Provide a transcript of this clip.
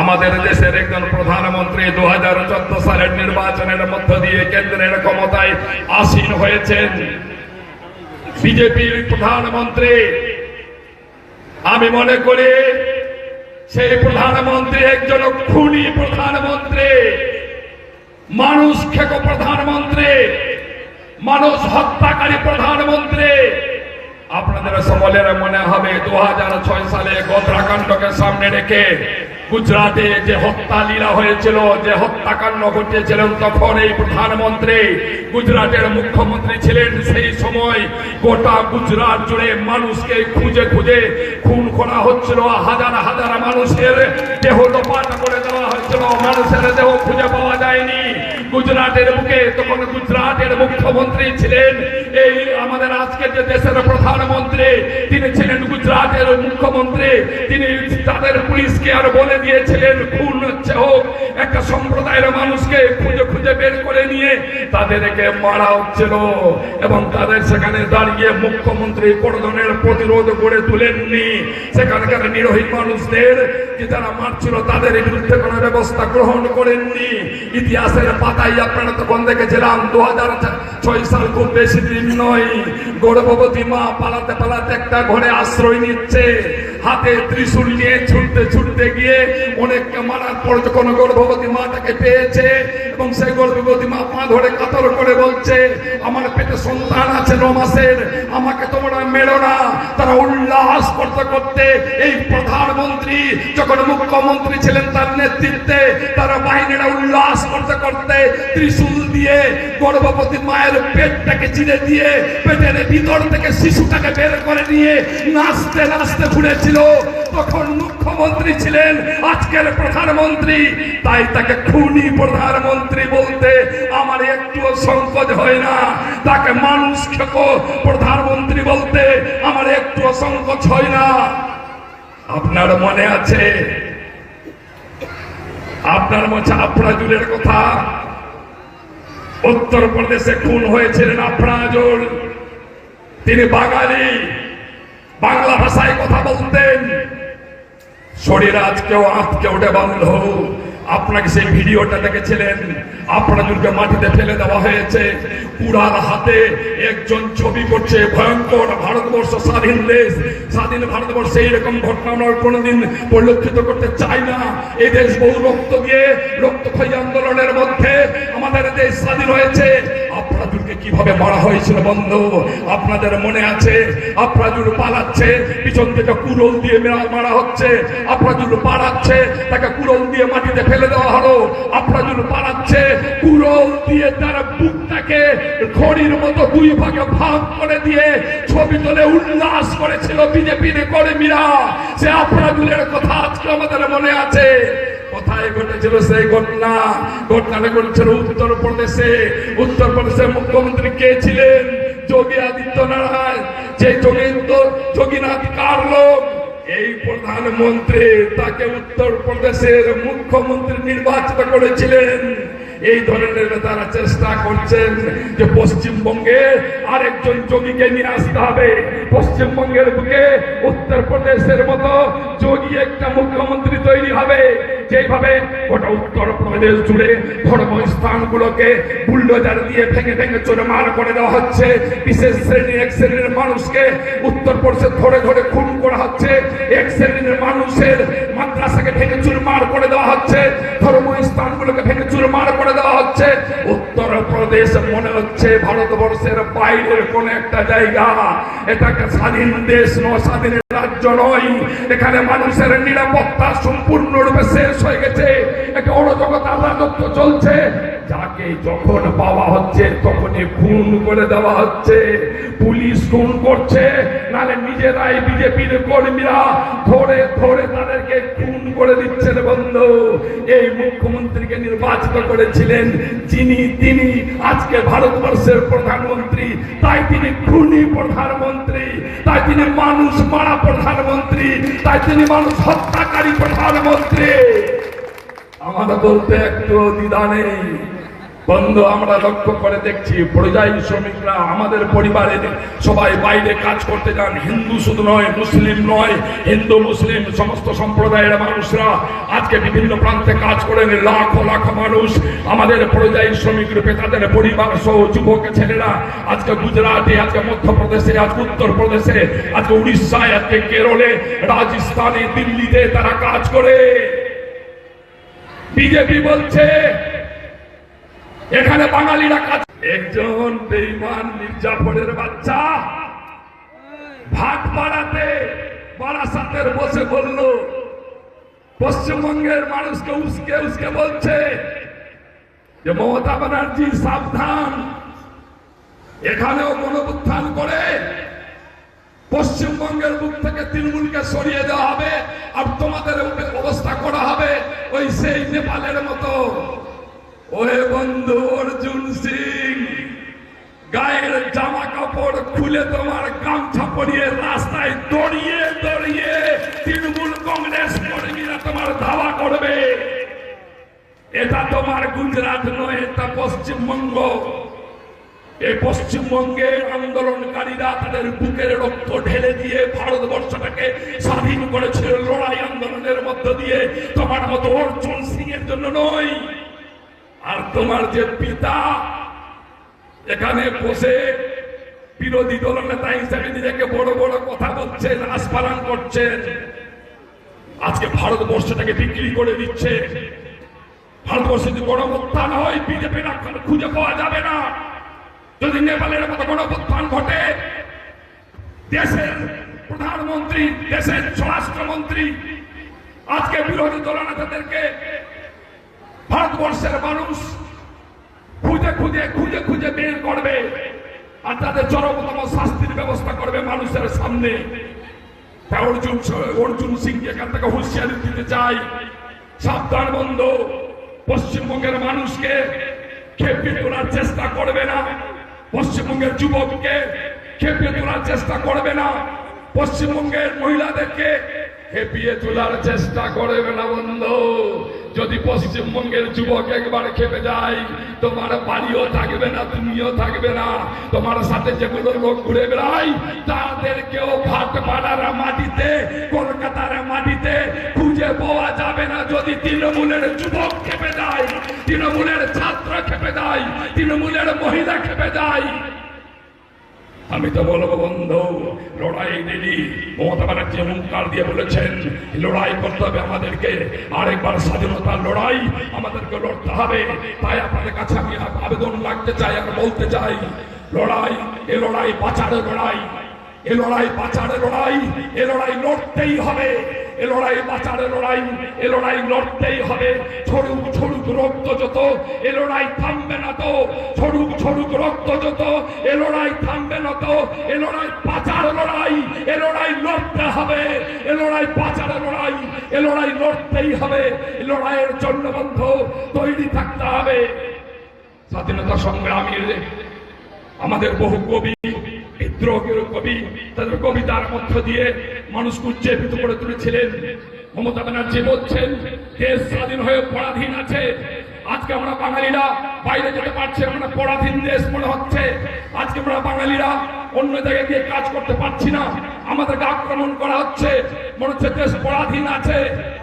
আমাদের দেশের একজন প্রধানমন্ত্রী দু হাজার চোদ্দ সালের নির্বাচনের মধ্য দিয়ে কেন্দ্রের ক্ষমতায় আসীন হয়েছেন। বিজেপির প্রধানমন্ত্রী। আমি মনে করি সেই প্রধানমন্ত্রী একজন খুনি প্রধানমন্ত্রী। মানুষ খেকো প্রধানমন্ত্রী। মানুষ হত্যাকারী প্রধানমন্ত্রী। আপনাদের সকলের মনে হবে দু হাজার ছয় সালে গোদ্রাকাণ্ডকে সামনে রেখে গুজরাটে যে হত্যা লীলা হয়েছিল, যে হত্যাকাণ্ড ঘটিয়েছিলেন তখন এই প্রধানমন্ত্রী গুজরাটের মুখ্যমন্ত্রী ছিলেন। সেই সময় গোটা গুজরাট জুড়ে মানুষকে খুঁজে খুঁজে খুন করা হচ্ছিল। হাজার হাজার মানুষের দেহ লোপাট করে দেওয়া হয়েছিল। মানুষের দেহ খুঁজে পাওয়া যায়নি। গুজরাটের বুকে তখন গুজরাটের মুখ্যমন্ত্রী ছিলেন। এই আমাদের আজকে যে দেশের প্রধানমন্ত্রী, তিনি ছিলেন গুজরাটের মুখ্যমন্ত্রী। তিনি তাদের পুলিশকে আর বলে দিয়েছিলেন, খুন হচ্ছে হোক। একটা সম্প্রদায়ের মানুষকে খুঁজে খুঁজে বের করে নিয়ে তাদেরকে মারা হচ্ছিল এবং তাদের সেখানে দাঁড়িয়ে মুখ্যমন্ত্রী কোনো প্রতিরোধ গড়ে তুলেননি। সেখানকার নিরোহী মানুষদের যে যারা মারছিল, তাদের বিরুদ্ধে কোনো ব্যবস্থা গ্রহণ করেননি। ইতিহাসের পাতায় আপনারা তখন দেখেছিলাম দু হাজার ছয় সাল খুব বেশি দিন নয়। গর্ভবতী মা পালাতে পালাতে একটা ঘরে আশ্রয় নিচ্ছে। হাতে ত্রিশূল নিয়ে ছুটতে ছুটতে গিয়ে অনেককে মারার পর যখন গর্ভবতী মা তাকে পেয়েছে এবং সেই গর্ভবতী মা পা ধরে কাতর করে বলছে, আমার পেটে সন্তান আছে ন মাসের। আমাকে তোমরা মেলো না। তারা উল্লাস করতে করতে এই প্রধানমন্ত্রী যখন মুখ্যমন্ত্রী ছিলেন তার নেতৃত্বে, তারা বাহিনীরা উল্লাস করতে করতে ত্রিশূল দিয়ে গর্ভবতী মায়ের পেটটাকে চিনে দিয়ে পেটের ভিতর থেকে শিশুটাকে বের করে নিয়ে নাচতে নাচতে ঘুরেছিল। তখন মুখ্যমন্ত্রী ছিলেন, আজকের প্রধানমন্ত্রী। তাই তাকে খুনি প্রধানমন্ত্রী বলতে আমার একটুও সংকোচ হয় না। তাকে মানুষ প্রধানমন্ত্রী বলতে আমার একটুও সংকোচ হয় না। আপনার মনে আছে? আপনার মধ্যে আফরাজুলের কথা? উত্তরপ্রদেশে খুন হয়েছিলেন আফরাজুল। তিনি বাঙালি। বাংলা ভাষায় কথা বলতেন। শরীর আজকেও আজকে ওঠে বন্ধ আপনাকে সেই ভিডিওটা দেখেছিলেন? আপনাদেরকে মাটিতে ফেলে দেওয়া হয়েছে। কুড়াল হাতে একজন ছবি করছে, ভয়ঙ্কর ভারতবর্ষ, স্বাধীন দেশ। স্বাধীন ভারতবর্ষে এইরকম ঘটনা কোনোদিন পরিলক্ষিত করতে চাই না। এই দেশ বহু রক্ত দিয়ে রক্তক্ষয়ী আন্দোলনের মধ্যে আমাদের দেশ স্বাধীন হয়েছে। আপনাদেরকে কীভাবে মারা হয়েছিল আপনাদের মনে আছে? পালাচ্ছে, পিছন থেকে কুরল দিয়ে মেরা- হচ্ছে। আপনাজুর পালাচ্ছে, তাকে কুরল দিয়ে মাটিতে ফেলে দেওয়া হলো। পালাচ্ছে কুরল দিয়ে তার বুকটাকে খড়ির মতো দুই ভাগে ভাগ করে দিয়ে ছবি তোলে উল্লাস করেছিল বিজেপির কর্মীরা। সে আপনাজুলের কথা আজকে আমাদের মনে আছে। কোথায় ঘটেছিল সেই ঘটনা। ঘটনাটা ঘটেছিল উত্তর প্রদেশে। উত্তর প্রদেশের মুখ্যমন্ত্রী কে ছিলেন? যোগী আদিত্যনারায়ণ। যে যোগীন্দ্র যোগীনাথ কার লোক এই প্রধানমন্ত্রী তাকে উত্তর প্রদেশের মুখ্যমন্ত্রী নির্বাচিত করেছিলেন। এই ধরনের তারা চেষ্টা করছেন যে পশ্চিমবঙ্গে আরেকজন যোগীকে নিয়ে আসতে হবে। পশ্চিমবঙ্গের বুকে উত্তর প্রদেশের মতো যোগী একটা মুখ্যমন্ত্রী তৈরি হবে। যেভাবে গোটা উত্তর প্রদেশ জুড়ে ধর্মস্থানগুলোকে বুলডোজার দিয়ে ভেঙে ভেঙে চোরে মার করে দেওয়া হচ্ছে। বিশেষ শ্রেণি, এক শ্রেণির মানুষকে উত্তর প্রদেশে ধরে ধরে খুন করা হচ্ছে। এক শ্রেণির মানুষের মাদ্রাসাকে ভেঙে চুরমার করে দেওয়া হচ্ছে। ধর্মস্থানগুলোকে ভেঙে চুরমার করে দেওয়া হচ্ছে। উত্তর প্রদেশ মনে হচ্ছে ভারতবর্ষের বাইরের কোন একটা জায়গা। এটাকে স্বাধীন দেশ নয়, স্বাধীন রাজ্য নয়। এখানে মানুষের নিরাপত্তা সম্পূর্ণরূপে শেষ হয়ে গেছে। একটা অরাজকতার রাজত্ব চলছে। যাকে যখন পাওয়া হচ্ছে, তখনই খুন করে দেওয়া হচ্ছে। পুলিশ খুন করছে, নালে নিজেরাই বিজেপির কর্মীরা ধরে ধরে তাদেরকে খুন করে দিচ্ছে রে বন্ধু। এই মুখ্যমন্ত্রীকে নির্বাচিত করেছিলেন যিনি, তিনি আজকে ভারতবর্ষের প্রধানমন্ত্রী। তাই তিনি খুনি প্রধানমন্ত্রী। তাই তিনি মানুষ মারা প্রধানমন্ত্রী। তাই তিনি মানুষ হত্যাকারী প্রধানমন্ত্রী। আমার বলতে একটু দ্বিধা নেই। বন্ধু, আমরা লক্ষ্য করে দেখছি, পরিযায়ী শ্রমিকরা আমাদের পরিবারের সবাই বাইরে কাজ করতে যান। হিন্দু শুধু নয়, মুসলিম নয়। হিন্দু, মুসলিম, সমস্ত সম্প্রদায়ের মানুষরা আজকে বিভিন্ন প্রান্তে কাজ করেন। লাখো লাখো মানুষ আমাদের পরিযায়ী শ্রমিক রূপে তাদের পরিবার সহ যুবক ছেলেরা আজকে গুজরাটে, আজকে মধ্যপ্রদেশে, আজকে উত্তরপ্রদেশে, আজকে উড়িষ্যায়, আজকে কেরলে, রাজস্থানে, দিল্লিতে তারা কাজ করে। বিজেপি বলছে এখানে বাঙালিরা কাজ একজন বেইমান মির্জাফরের বাচ্চা ভাট পাড়াতে বারাসাতের বসে বলল, পশ্চিমবঙ্গের মানুষকে উস্কে উস্কে বলছে যে মমতা ব্যানার্জি সাবধান। এখানেও গণবুত্থান করে পশ্চিমবঙ্গের বুক থেকে তৃণমূলকে সরিয়ে দেওয়া হবে আর তোমাদের অবস্থা করা হবে ওই সেই নেপালের মতো। ওহে বন্ধু অর্জুন সিং, গায়ের জামা কাপড় খুলে তোমার গামছা পরিয়ে রাস্তায় দড়িয়ে দড়িয়ে তৃণমূল কংগ্রেস কর্মীরা তোমার ধাওয়া করবে। এটা তোমার গুজরাট নয়, এটা পশ্চিমবঙ্গ। এই পশ্চিমবঙ্গের আন্দোলনকারীরা তাদের বুকের রক্ত ঢেলে দিয়ে ভারতবর্ষটাকে স্বাধীন করেছিল লড়াই আন্দোলনের মধ্য দিয়ে। তোমার মতো অর্জুন সিং এর জন্য নয় আর তোমার যে পিতা, এখানে বসে বিরোধী দলনেতা হিসেবে নিজেকে বড় বড় কথা বলছেন আস্পারান করছেন আজকে ভারতবর্ষটাকে বিক্রি করে দিচ্ছে। ভারতবর্ষে যদি গণপ্রত্যান হয় আখ্যান খুঁজে পাওয়া যাবে না। যদি নেপালের মতো গণপ্রত্যান ঘটে, দেশের প্রধানমন্ত্রী, দেশের স্বরাষ্ট্রমন্ত্রী, আজকে বিরোধী দলনেতাদেরকে ভারতবর্ষের মানুষ খুঁজে খুঁজে খুঁজে খুঁজে বের করবে আর তাদের চরমতম শাস্তির ব্যবস্থা করবে মানুষের সামনে। অর্জুন অর্জুন সিংকে এখান থেকে হুঁশিয়ারি দিতে চাই সাবধান বন্ধ, পশ্চিমবঙ্গের মানুষকে খেপিয়ে তোলার চেষ্টা করবে না। পশ্চিমবঙ্গের যুবককে খেপিয়ে তোলার চেষ্টা করবে না। পশ্চিমবঙ্গের মহিলাদেরকে খেপিয়ে তোলার চেষ্টা করবে না বন্ধু। যদি পশ্চিমবঙ্গের যুবক একবার খেপে যায়, তোমার বাড়িও থাকবে না, তুমিও থাকবে না। তোমার সাথে যেগুলো লোক ঘুরে বেড়ায়, তাদেরকেও ভাট পাড়ার মাটিতে, কলকাতার মাটিতে খুঁজে পাওয়া যাবে না। যদি তৃণমূলের যুবক খেপে যায়, তৃণমূলের ছাত্র খেপে যায়, তৃণমূলের মহিলা খেপে যায় আমি তো বলব বন্ধু লড়াই দিদি মমতা ব্যানার্জি হুঙ্কার দিয়ে বলেছেন, লড়াই করতে হবে আমাদেরকে। আরেকবার স্বাধীনতার লড়াই আমাদেরকে লড়তে হবে। তাই আপনাদের কাছে আমি আবেদন লাগতে চাই আর বলতে চাই, লড়াই, এ লড়াই বাঁচার লড়াই। এ লড়াই বাঁচার লড়াই এ লড়াই লড়তেই হবে এ লড়াই বাঁচার লড়াই এ লড়াই লড়তেই হবে ছড়ুক ছড়ুক রক্ত যত এ লড়াই থামবে না তো ছড়ুক ছড়ুক রক্ত যত এ লড়াই থামবে না তো এ লড়াই বাঁচার লড়াই এ লড়াই লড়তে হবে এ লড়াই বাঁচার লড়াই এ লড়াই লড়তেই হবে এ লড়াইয়ের জন্য বন্ধ তৈরি থাকতে হবে স্বাধীনতা সংগ্রামীর আমাদের বহু কবি বিদ্রোহের কবি, তাদের কবিতার মধ্য দিয়ে মানুষকে উজ্জীবিত করে তুলেছিলেন। মমতা ব্যানার্জি বলছেন, দেশ স্বাধীন হয়ে পরাধীন আছে। আজকে আমরা বাঙালিরা বাইরে যেতে পারছি আমরা পরাধীন দেশ মনে হচ্ছে। আজকে আমরা বাঙালিরা অন্য জায়গায় গিয়ে কাজ করতে পারছি না। আমাদেরকে আক্রমণ করা হচ্ছে। মনে হচ্ছে দেশ পরাধীন আছে।